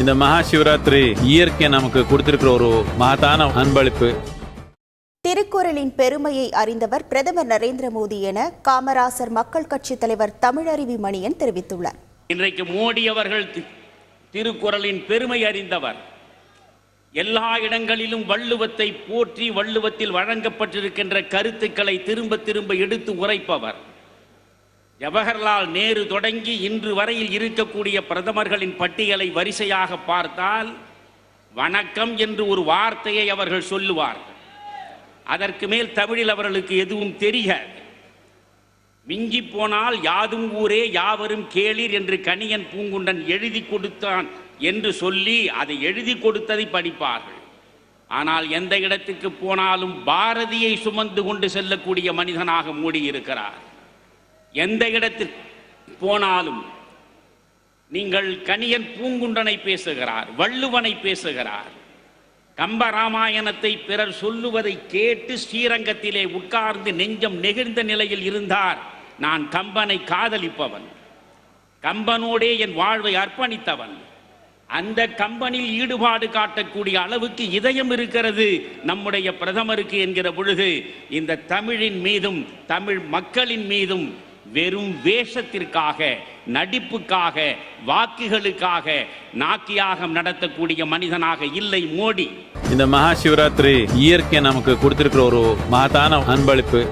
இந்த மகா சிவராத்திரி இயற்கை நமக்கு கொடுத்திருக்கிற ஒரு மகத்தான அன்பளிப்பு. திருக்குறளின் பெருமையை அறிந்தவர் பிரதமர் நரேந்திர மோடி என காமராசர் மக்கள் கட்சித் தலைவர் தமிழருவி மணியன் தெரிவித்துள்ளார். இன்றைக்கு மோடி அவர்கள் திருக்குறளின் பெருமை அறிந்தவர். எல்லா இடங்களிலும் வள்ளுவத்தை போற்றி வள்ளுவத்தில் வழங்கப்பட்டிருக்கின்ற கருத்துக்களை திரும்ப திரும்ப எடுத்து உரைப்பவர். ஜவஹர்லால் நேரு தொடங்கி இன்று வரையில் இருக்கக்கூடிய பிரதமர்களின் பட்டியலை வரிசையாக பார்த்தால் வணக்கம் என்று ஒரு வார்த்தையை அவர்கள் சொல்லுவார்கள். அதற்கு மேல் தமிழில் அவர்களுக்கு எதுவும் தெரியாது. மிஞ்சி போனால் யாதும் ஊரே யாவரும் கேளீர் என்று கணியன் பூங்குண்டன் எழுதி கொடுத்தான் என்று சொல்லி அதை எழுதி கொடுத்ததை படிப்பார்கள். ஆனால் எந்த இடத்துக்கு போனாலும் பாரதியை சுமந்து கொண்டு செல்லக்கூடிய மனிதனாக மூடியிருக்கிறார். எந்த இடத்தில் போனாலும் நீங்கள் கணியன் பூங்குண்டனை பேசுகிறார் வள்ளுவனை பேசுகிறார். கம்பராமாயணத்தை பிறர் சொல்லுவதை கேட்டு ஸ்ரீரங்கத்திலே உட்கார்ந்து நெஞ்சம் நெகிழ்ந்த நிலையில் இருந்தார். நான் கம்பனை காதலிப்பவன். கம்பனோடே என் வாழ்வை அர்ப்பணித்தவன். அந்த கம்பனில் ஈடுபாடு காட்டக்கூடிய அளவுக்கு இதயம் இருக்கிறது. நம்முடைய பிரதமருக்கு என்கிற பொழுது இந்த தமிழின் மீதும் தமிழ் மக்களின் மீதும் வெறும் வேஷத்திற்காக நடிப்புக்காக வாக்குகளுக்காக நாக்கியாகம் நடத்தக்கூடிய மனிதனாக இல்லை மோடி. இந்த மகா சிவராத்திரி இயற்கை நமக்கு கொடுத்திருக்கிற ஒரு மகத்தான அன்பளிப்பு.